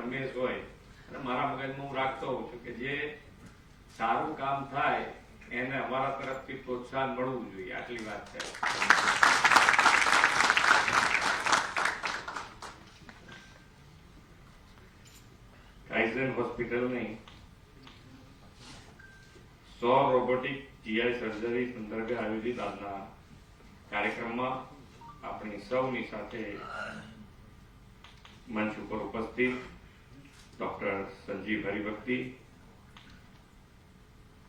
હંમેશ હોય. અને મારા મગજમાં હું રાખતો હોઉં છું કે જે સારું કામ થાય, એને અમારા તરફથી પ્રોત્સાહન મળવું જોઈએ. આટલી વાત છે. કાઇઝન હોસ્પિટલની સો રોબોટિક જીઆઈ સર્જરી સંદર્ભે આયોજિત આજના કાર્યક્રમમાં આપણી સૌની સાથે મંચ ઉપર ઉપસ્થિત doctor Sanjiv Haribhakti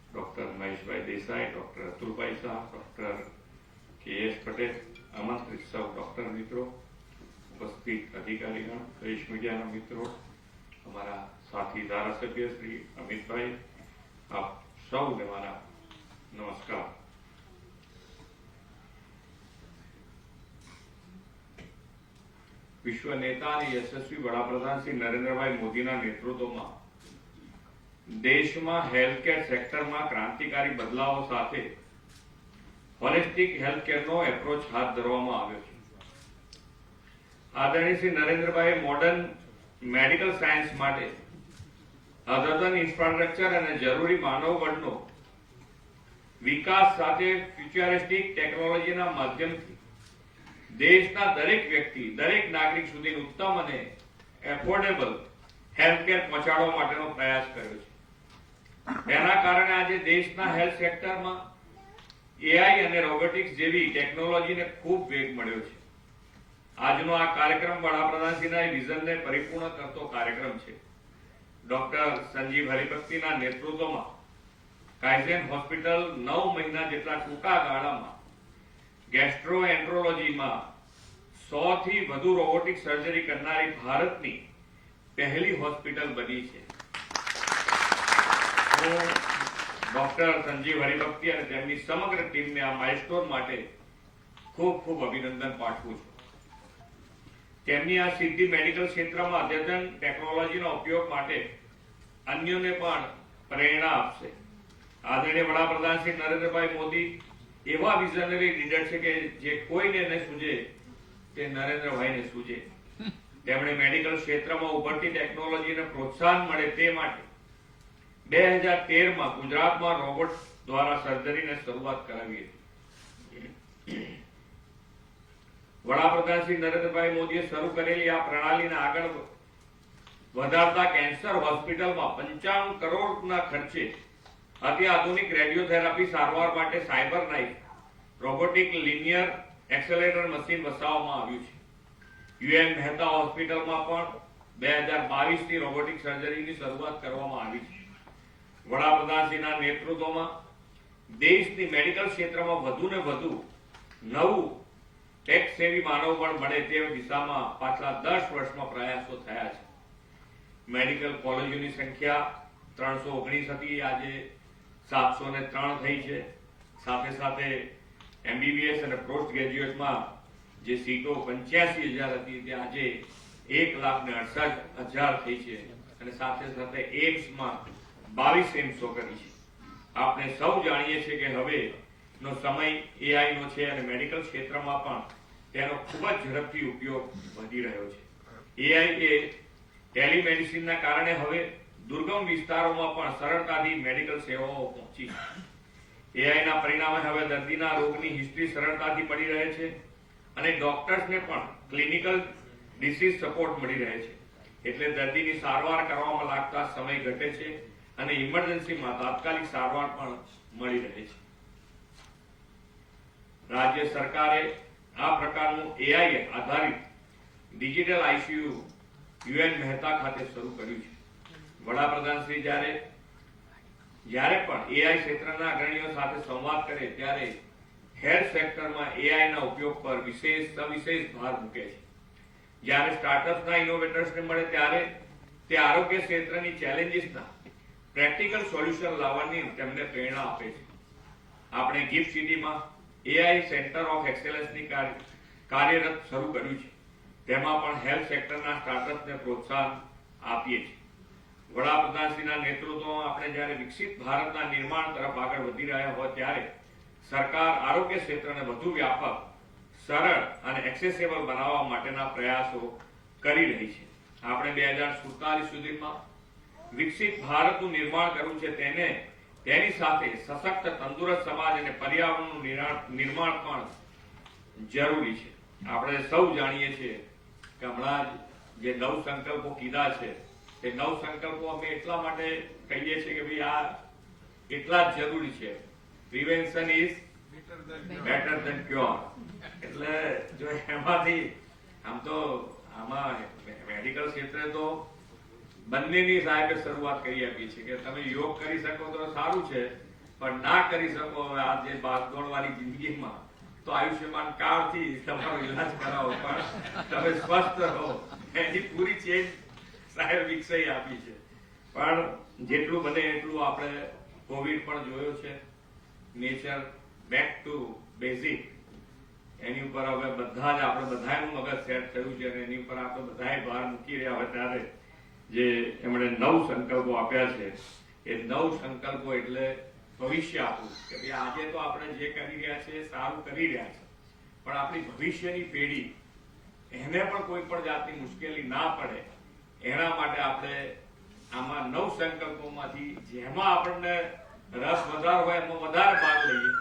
doctor Maheshbhai Desai doctor Atulbhai Shah doctor K S Patel આમંત્રિત સૌ ડોક્ટર મિત્રો ઉપસ્થિત અધિકારીગણ પ્રેસ મીડિયાના મિત્રો અમારા સાથી ધારાસભ્ય શ્રી અમિતભાઈ આપ સૌને મારા નમસ્કાર વિશ્વ નેતા અને યશસ્વી વડાપ્રધાન શ્રી નરેન્દ્રભાઈ મોદીના નેતૃત્વમાં દેશમાં હેલ્થકેર સેક્ટરમાં ક્રાંતિકારી બદલાવો સાથે હોલિસ્ટિક હેલ્થકેરનો એપ્રોચ હાથ ધરવામાં આવ્યો છે. આદરણીય Shri Narendrabhai modern medical science માટે અદ્યતન ઇન્ફ્રાસ્ટ્રક્ચર અને જરૂરી માનવબળનો વિકાસ સાથે ફ્યુચરિસ્ટિક ટેકનોલોજીના માધ્યમથી દેશના દરેક વ્યક્તિ, દરેક નાગરિક સુધી ઉત્તમ અને એફોર્ડેબલ હેલ્થકેર પહોંચાડવા માટેનો પ્રયાસ કર્યો છે. તેના કારણે આજે દેશના હેલ્થ સેક્ટરમાં એઆઈ અને રોબોટિક્સ જેવી ટેકનોલોજીને ખૂબ વેગ મળ્યો છે. આજનો આ કાર્યક્રમ વડાપ્રધાનશ્રીના વિઝનને પરિપૂર્ણ કરતો કાર્યક્રમ છે. ડોક્ટર સંજીવ હરિભક્તિના નેતૃત્વમાં કાઇઝેન હોસ્પિટલ નવ મહિના જેટલા ટૂંકા ગાળામાં ગેસ્ટ્રોએન્ટ્રોલોજીમાં સો થી વધુ રોબોટિક સર્જરી કરનારી ભારતની પહેલી હોસ્પિટલ બની છે. હું ડોક્ટર સંજીવ હરિભક્તિ અને તેમની સમગ્ર ટીમને આ માઇલસ્ટોન માટે ખૂબ ખૂબ અભિનંદન પાઠવું છું. તેમની આ સિદ્ધિ મેડિકલ ક્ષેત્રમાં અદ્યતન ટેકનોલોજીનો ઉપયોગ માટે અન્યોને પણ પ્રેરણા આપશે. આદરણીય વડાપ્રધાન શ્રી નરેન્દ્રભાઈ મોદી એવા વિઝનરી લીડર છે કે જે કોઈને ન સૂજે, તે નરેન્દ્રભાઈને સૂજે. તેમણે મેડિકલ ક્ષેત્રમાં ઉભરતી ટેકનોલોજીને પ્રોત્સાહન મળે તે માટે બે હજાર તેરમાં ગુજરાતમાં રોબોટ દ્વારા સર્જરીને શરૂઆત કરાવી હતી. વડાપ્રધાન શ્રી નરેન્દ્રભાઈ મોદીએ શરૂ કરેલી આ પ્રણાલીને આગળ વધારતા કેન્સર હોસ્પિટલમાં પંચાવન કરોડના ખર્ચે અતિ આધુનિક રેડિયોથેરાપી સારવાર માટે cyber knife robotic linear accelerator machine વસાવવામાં આવ્યું છે. યુએન મહેતા હોસ્પિટલમાં પણ બે હજાર બાવીસથી રોબોટિક સર્જરીની શરૂઆત કરવામાં આવી છે. વડાપ્રધાનશ્રીના નેતૃત્વમાં દેશની મેડિકલ ક્ષેત્રમાં વધુ ને વધુ નવું ટેક્સ સેવી માનવબળ મળે તે દિશામાં પાછલા દસ વર્ષમાં પ્રયાસો થયા છે. મેડિકલ કોલેજોની સંખ્યા ત્રણસો ઓગણીસ હતી. આજે સાતસો ને ત્રણ થઈ છે. સાથે સાથે એમબીબીએસ અને પોસ્ટ ગ્રેજ્યુએટમાં જે સીટો પંચ્યાસી હજાર હતી તે આજે એક લાખ ને અડસઠ હજાર થઈ છે. અને સાથે સાથે એમ્સમાં બાવીસ એમ્સો કરી છે. આપણે સૌ જાણીએ છીએ કે હવે નો સમય એઆઈ નો છે અને મેડિકલ ક્ષેત્રમાં પણ તેનો ખૂબ જ ઝડપથી ઉપયોગ વધી રહ્યો છે. એઆઈ એ ટેલિમેડિસિનના કારણે હવે દુર્ગમ વિસ્તારોમાં પણ સરળતાથી મેડિકલ સેવાઓ પહોંચી એઆઈના પરિણામે હવે દર્દીના રોગની હિસ્ટ્રી સરળતાથી મળી રહે છે અને ડોક્ટર્સને પણ ક્લિનિકલ ડિસીઝ સપોર્ટ મળી રહે છે. એટલે દર્દીની સારવાર કરવામાં લાગતા સમય ઘટે છે અને ઇમરજન્સીમાં તાત્કાલિક સારવાર પણ મળી રહે છે. રાજ્ય સરકારે આ પ્રકારનું એઆઈ આધારિત ડિજિટલ આઈસીયુ યુએન મહેતા ખાતે શરૂ કર્યું છે. વડાપ્રધાન શ્રી જ્યારે પણ એઆઈ ક્ષેત્રના અગ્રણીઓ સાથે સંવાદ કરે ત્યારે હેલ્થ સેક્ટરમાં એઆઈના ઉપયોગ પર વિશેષ સવિશેષ ભાર મૂકે છે. જ્યારે સ્ટાર્ટઅપ્સના ઇનોવેટર્સને મળે ત્યારે તે આરોગ્ય ક્ષેત્રની ચેલેન્જીસના પ્રેક્ટિકલ સોલ્યુશન લાવવાની તેમને પ્રેરણા આપે છે. આપણે ગિફ્ટ સિટીમાં એઆઈ સેન્ટર ઓફ એક્સેલન્સની કાર્યરત શરૂ કર્યું છે. તેમાં પણ હેલ્થ સેક્ટરના સ્ટાર્ટઅપને પ્રોત્સાહન આપીએ છીએ. વડાપ્રધાનશ્રીના નેતૃત્વમાં આપણે જ્યારે વિકસિત ભારતના નિર્માણ તરફ આગળ વધી રહ્યા હોય ત્યારે સરકાર આરોગ્ય ક્ષેત્રને વધુ વ્યાપક, સરળ અને એક્સેસેબલ બનાવવા માટેના પ્રયાસો કરી રહી છે. આપણે બે હજાર સુડતાલીસ સુધીમાં વિકસિત ભારતનું નિર્માણ કરવું છે તેને, તેની સાથે સશક્ત, તંદુરસ્ત સમાજ અને પર્યાવરણનું નિરા- નિર્માણ પણ જરૂરી છે. આપણે સૌ જાણીએ છીએ કે હમણાં જે નવ સંકલ્પો કીધા છે તે નવ સંકલ્પો અમે એટલા માટે કહીએ છીએ કે ભાઈ આ એટલા જ જરૂરી છે. Prevention is better than cure એટલે જો એમાંથી આમ તો આમાં મેડિકલ ક્ષેત્રે તો બંનેની સાહેબે શરૂઆત કરી આપી છે કે તમે યોગ કરી શકો તો સારું છે પણ ના કરી શકો હવે આ જે ભાગદોડ વાળી જિંદગીમાં તો આયુષ્યમાન કાર્ડથી તમારો ઈલાજ કરાવો. પણ તમે સ્વસ્થ રહો. એની પૂરી ચેન્જ સાહેબ વિકસાઈ આપી છે. પણ જેટલું બને એટલું આપણે કોવિડ પણ જોયો છે. નેચર બેક ટુ બેઝિક એની ઉપર હવે બધા જ આપણે બધાનું મગજ સેટ થયું છે અને એની ઉપર આપણે બધાએ ભાર મૂકી રહ્યા હોય ત્યારે જે એમણે નવ સંકલ્પો આપ્યા છે, એ નવ સંકલ્પો એટલે ભવિષ્ય આપવું. કે ભાઈ આજે તો આપણે જે કરી રહ્યા છે એ સારું કરી રહ્યા છે. પણ આપણી ભવિષ્યની પેઢી, એને પણ કોઈ પણ જાતની મુશ્કેલી ના પડે. એના માટે આપણે આમાં નવ સંકલ્પોમાંથી જેમાં આપણને રસ વધારે હોય એમાં વધારે ભાગ લઈએ,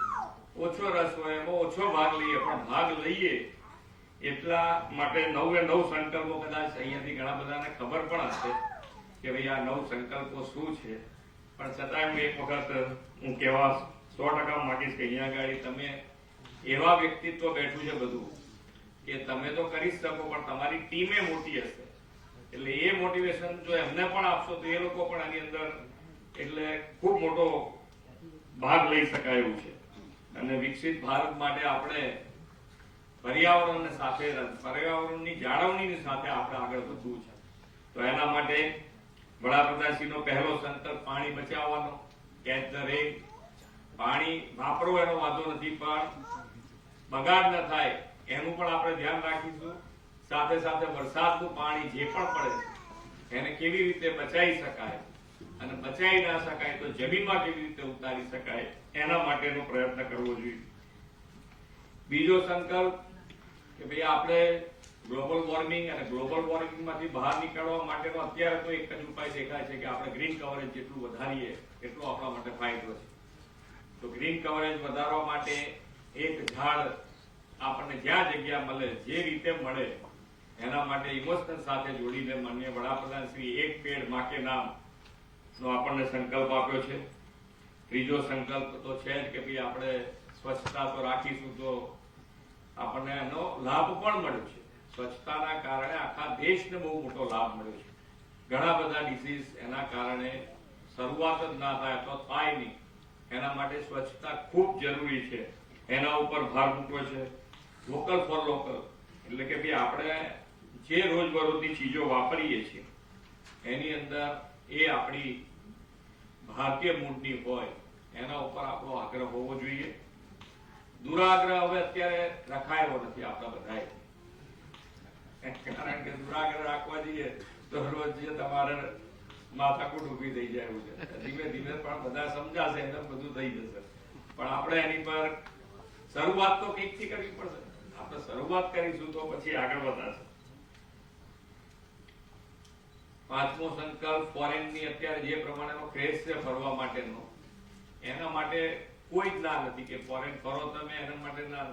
ઓછો રસ હોય એમાં ઓછો ભાગ લઈએ, પણ ભાગ લઈએ એટલા માટે નવે નવ સંકલ્પો કદાચ અહીંયાથી ઘણા બધાને ખબર પણ હશે કે ભાઈ આ નવ સંકલ્પો શું છે. પણ છતાંય હું એક વખત હું કહેવા સો ટકા માગીશ કે અહીંયા આગળ તમે એવા વ્યક્તિત્વ બેઠું છે બધું કે તમે તો કરી શકો, પણ તમારી ટીમે મોટી હશે. એટલે એ મોટિવેશન જો એમને પણ આપશો તો એ લોકો પણ આની અંદર એટલે ખૂબ મોટો ભાગ લઈ શકાય એવું છે. અને વિકસિત ભારત માટે આપણે પર્યાવરણને સાથે પર્યાવરણની જાળવણીની સાથે આપણે આગળ વધવું છે. તો એના માટે વડાપ્રધાનશ્રીનો પહેલો સંકલ્પ, પાણી બચાવવાનો, કેચ ધ રેન પાણી વાપરો એનો વાંધો નથી, પણ બગાડ ન થાય, એનું પણ આપણે ધ્યાન રાખીશું. સાથે સાથે વરસાદનું પાણી જે પણ પડે એને કેવી રીતે બચાવી શકાય અને બચાવી ના શકાય તો જમીનમાં કેવી રીતે ઉતારી શકાય, એના માટેનો પ્રયત્ન કરવો જોઈએ. બીજો સંકલ્પ કે ભાઈ આપણે ગ્લોબલ વોર્મિંગ અને ગ્લોબલ વોર્મિંગમાંથી બહાર નીકળવા માટેનો અત્યારે તો એક જ ઉપાય દેખાય છે કે આપણે ગ્રીન કવરેજ જેટલું વધારીએ, એટલો આપણા માટે ફાયદો છે. તો ગ્રીન કવરેજ વધારવા માટે એક ઝાડ આપણને જ્યાં જગ્યા મળે, જે રીતે મળે, એના માટે ઇમોશનલ સાથે જોડીને માન્ય વડાપ્રધાન શ્રી એક પેડ માકે નામ નો આપણને સંકલ્પ આપ્યો છે. ત્રીજો સંકલ્પ તો છે જ કે ભાઈ આપણે સ્વચ્છતા તો રાખીશું તો આપણને એનો લાભ પણ મળ્યો છે. સ્વચ્છતાના કારણે આખા દેશને બહુ મોટો લાભ મળ્યો છે. ઘણા બધા ડિસીઝ એના કારણે શરૂઆત જ ના થાય તો થાય નહીં. એના માટે સ્વચ્છતા ખૂબ જરૂરી છે. એના ઉપર ભાર મૂક્યો છે. વોકલ ફોર લોકલ એટલે કે ભાઈ આપણે જે રોજબરોજની ચીજો વાપરીએ છીએ, એની અંદર એ આપણી ભારતીય મૂળની હોય, એના ઉપર આપણો આગ્રહ હોવો જોઈએ. દુરાગ્રહ હવે અત્યારે રખાયો નથી આપણા બધાએ. કારણ કે દુરાગ્રહ રાખવા જઈએ તો રોજ તમારે માથાકૂટ ઊભી થઈ જાય એવું છે. ધીમે ધીમે પણ બધા સમજાશે એટલે બધું થઈ જશે. પણ આપણે એની પર શરૂઆત તો કંઈકથી કરવી પડશે. આપણે શરૂઆત કરીશું તો પછી આગળ વધાશે પાંચમો સંકલ્પ ફોરેનની અત્યારે જે પ્રમાણેનો ક્રેઝ છે ફરવા માટેનો, એના માટે કોઈ જ ના નથી કે ફોરેન ફરો તમે, એના માટે ના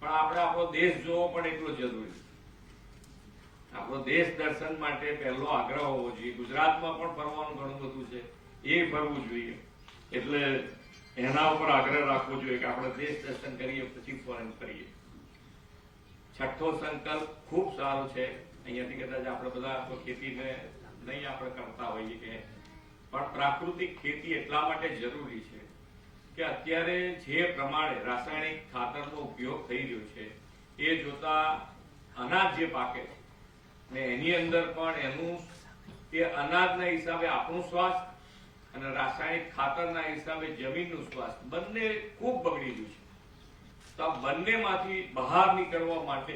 પણ આપણે આપણો દેશ જોવો પણ એટલો જરૂરી છે. આપણો દેશ દર્શન માટે પહેલો આગ્રહ હોવો જોઈએ. ગુજરાતમાં પણ ફરવાનું ઘણું બધું છે. એ ફરવું જોઈએ. એટલે એના ઉપર આગ્રહ રાખવો જોઈએ કે આપણે દેશ દર્શન કરીએ, પછી ફોરેન કરીએ છઠ્ઠો સંકલ્પ ખૂબ સારો છે. અહીંયાથી કદાચ આપણે બધા ખેતીને નહીં આપણે કરતા હોઈએ કે, પણ પ્રાકૃતિક ખેતી એટલા માટે જરૂરી છે કે અત્યારે જે પ્રમાણે રાસાયણિક ખાતરનો ઉપયોગ થઈ રહ્યો છે, એ જોતા અનાજ જે પાકે છે, ને એની અંદર પણ એનું તે અનાજના હિસાબે આપણું સ્વાસ્થ્ય અને રાસાયણિક ખાતરના હિસાબે જમીનનું સ્વાસ્થ્ય બંને ખૂબ બગડી ગયું છે. તો આ બંનેમાંથી બહાર નીકળવા માટે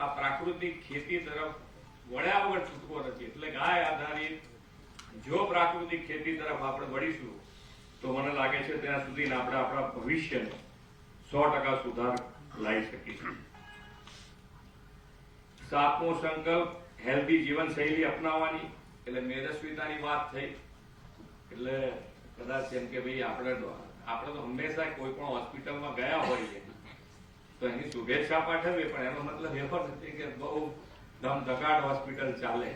આ પ્રાકૃતિક ખેતી તરફ વળ્યા વગર છૂટકો નથી. એટલે ગાય આધારિત જો પ્રાકૃતિક ખેતી તરફ આપણે વળીશું, તો મને લાગે છે ત્યાં સુધી આપણે આપણા ભવિષ્યને સો ટકા સુધાર લાવી શકીશું. સાતમો સંકલ્પ હેલ્ધી જીવનશૈલી અપનાવવાની. એટલે મેદસ્વીતાની વાત થઈ. એટલે કદાચ એમ કે ભાઈ આપણે આપણે તો હંમેશા કોઈ પણ હોસ્પિટલમાં ગયા હોઈએ. તો એની શુભેચ્છા પાઠવીએ, પણ એનો મતલબ એવો નથી કે બહુ ધમધકાટ હોસ્પિટલ ચાલે.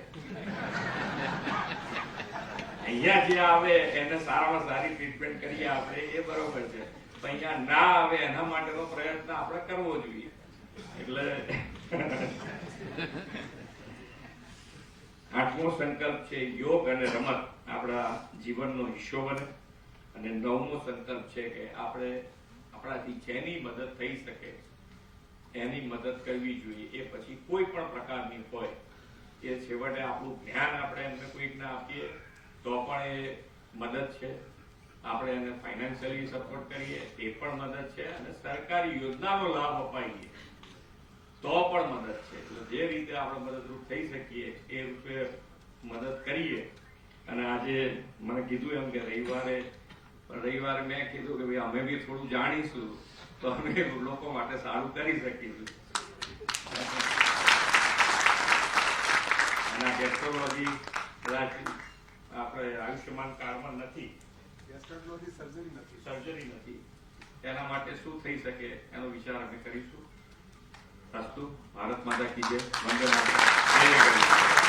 અહીંયા જે આવે, એને સારામાં સારી ટ્રીટમેન્ટ કરીએ આપણે, એ બરોબર છે. અહીંયા ના આવે, એના માટેનો પ્રયત્ન આપણે કરવો જોઈએ. એટલે આઠમો સંકલ્પ છે યોગ અને રમત. આપણા જીવનનો હિસ્સો બને. અને નવમો સંકલ્પ છે કે આપણે આપણાથી જેની મદદ થઈ શકે એની મદદ કરવી જોઈએ. એ પછી કોઈ પણ પ્રકારની હોય, એ છેવટે આપણું ધ્યાન આપણે એમને કોઈકને આપીએ, તો પણ એ મદદ છે. આપણે એને ફાઇનાન્શિયલી સપોર્ટ કરીએ, એ પણ મદદ છે અને સરકારી યોજનાનો લાભ અપાઈએ, તો પણ મદદ છે. એટલે જે રીતે આપણે મદદરૂપ થઈ શકીએ, એ રૂપે મદદ કરીએ. અને આજે મને કીધું એમ કે રવિવારે રવિવારે મેં કીધું કે ભાઈ અમે બી થોડું જાણીશું. તો અમે લોકો માટે સારું કરી શકીશું. અને ગેસ્ટ્રોલોજી કદાચ આપણે આયુષ્યમાન કાર્ડમાં નથી. ગેસ્ટ્રોલોજી સર્જરી નથી. સર્જરી નથી. તેના માટે શું થઈ શકે એનો વિચાર અમે કરીશું. અસ્તુ ભારત માતા કી જય. વંદે.